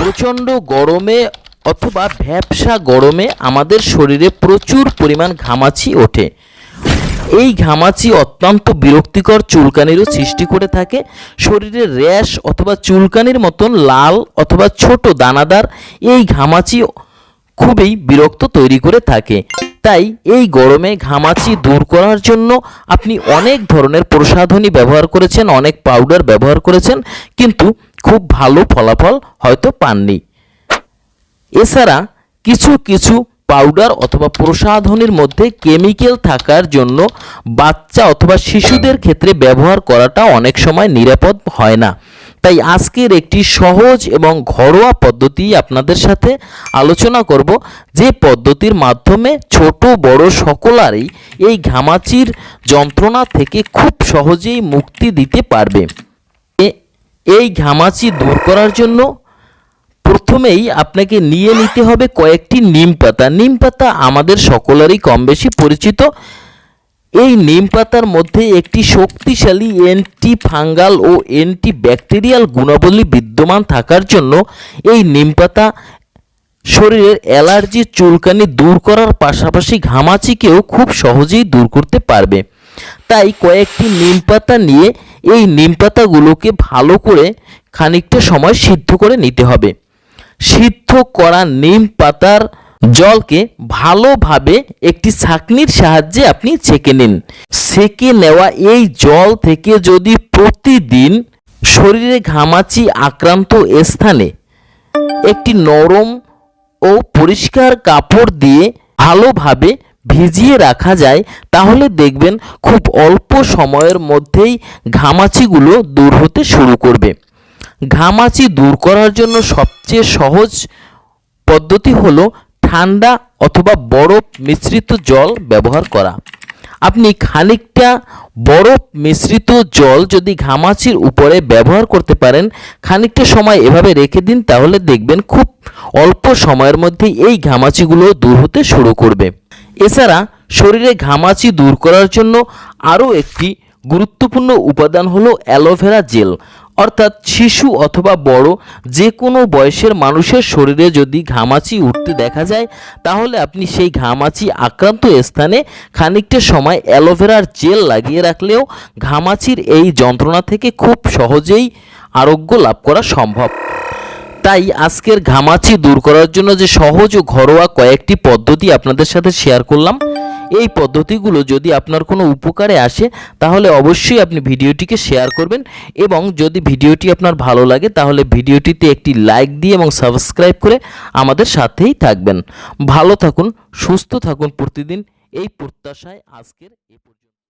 প্রচণ্ড গরমে অথবা ভ্যাপসা গরমে আমাদের শরীরে প্রচুর পরিমাণ ঘামাচি ওঠে। এই ঘামাচি অত্যন্ত বিরক্তিকর চুলকানিরও সৃষ্টি করে থাকে। শরীরে র্যাশ অথবা চুলকানির মতন লাল অথবা ছোট দানাদার এই ঘামাচি খুবই বিরক্ত তৈরি করে থাকে। তাই এই গরমে ঘামাচি দূর করার জন্য আপনি অনেক ধরনের প্রসাধনী ব্যবহার করেছেন, অনেক পাউডার ব্যবহার করেছেন, কিন্তু খুব ভালো ফলাফল হয়তো পাননি। এছাড়া কিছু কিছু পাউডার অথবা প্রসাধনীর মধ্যে কেমিক্যাল থাকার জন্য বাচ্চা অথবা শিশুদের ক্ষেত্রে ব্যবহার করাটা অনেক সময় নিরাপদ হয় না। তাই আজকের একটি সহজ এবং ঘরোয়া পদ্ধতি আপনাদের সাথে আলোচনা করব, যে পদ্ধতির মাধ্যমে ছোট, বড় সকলারই এই ঘামাচির যন্ত্রণা থেকে খুব সহজেই মুক্তি দিতে পারবে। এই ঘামাচি দূর করার জন্য প্রথমেই আপনাকে নিয়ে নিতে হবে কয়েকটি নিম পাতা। নিম পাতা আমাদের সকলেরই কম বেশি পরিচিত। এই নিম পাতার মধ্যে একটি শক্তিশালী অ্যান্টি ফাঙ্গাল ও অ্যান্টি ব্যাকটেরিয়াল গুণাবলী বিদ্যমান থাকার জন্য এই নিম পাতা শরীরের অ্যালার্জি চুলকানি দূর করার পাশাপাশি ঘামাচিকেও খুব সহজেই দূর করতে পারবে। তাই কয়েকটি নিম পাতা নিয়ে এই নিম পাতাগুলোকে ভালো করে খানিকটা সময় সিদ্ধ করে নিতে হবে। সিদ্ধ করা নিম পাতার জলকে ভালোভাবে একটি ছাঁকনির সাহায্যে আপনি ছেঁকে নিন। ছেঁকে নেওয়া এই জল থেকে যদি প্রতিদিন শরীরে ঘামাচি আক্রান্ত স্থানে একটি নরম ও পরিষ্কার কাপড় দিয়ে ভালোভাবে ভিজিয়ে রাখা যায়, তাহলে দেখবেন খুব অল্প সময়ের মধ্যেই ঘামাচিগুলো দূর হতে শুরু করবে। ঘামাচি দূর করার জন্য সবচেয়ে সহজ পদ্ধতি হলো ঠান্ডা অথবা বরফ মিশ্রিত জল ব্যবহার করা। আপনি খানিকটা বরফ মিশ্রিত জল যদি ঘামাচির উপরে ব্যবহার করতে পারেন, খানিকটা সময় এভাবে রেখে দিন, তাহলে দেখবেন খুব অল্প সময়ের মধ্যে এই ঘামাচিগুলো দূর হতে শুরু করবে। এছাড়া শরীরে ঘামাচি দূর করার জন্য আরও একটি গুরুত্বপূর্ণ উপাদান হলো অ্যালোভেরা জেল। অর্থাৎ শিশু অথবা বড় যে কোনো বয়সের মানুষের শরীরে যদি ঘামাচি উঠতে দেখা যায়, তাহলে আপনি সেই ঘামাচি আক্রান্ত স্থানে খানিকটা সময় অ্যালোভেরার জেল লাগিয়ে রাখলেও ঘামাচির এই যন্ত্রণা থেকে খুব সহজেই আরোগ্য লাভ করা সম্ভব। তাই আজকের ঘামাচি দূর করার জন্য যে সহজ ও ঘরোয়া কয়েকটি পদ্ধতি আপনাদের সাথে শেয়ার করলাম এই পদ্ধতিগুলো যদি আপনার কোনো উপকারে আসে, তাহলে অবশ্যই আপনি ভিডিওটিকে শেয়ার করবেন এবং যদি ভিডিওটি আপনার ভালো লাগে, তাহলে ভিডিওটিতে একটি লাইক দিয়ে এবং সাবস্ক্রাইব করে আমাদের সাথেই থাকবেন। ভালো থাকুন, সুস্থ থাকুন প্রতিদিন। এই প্রত্যাশায় আজকের এ পর্যন্ত।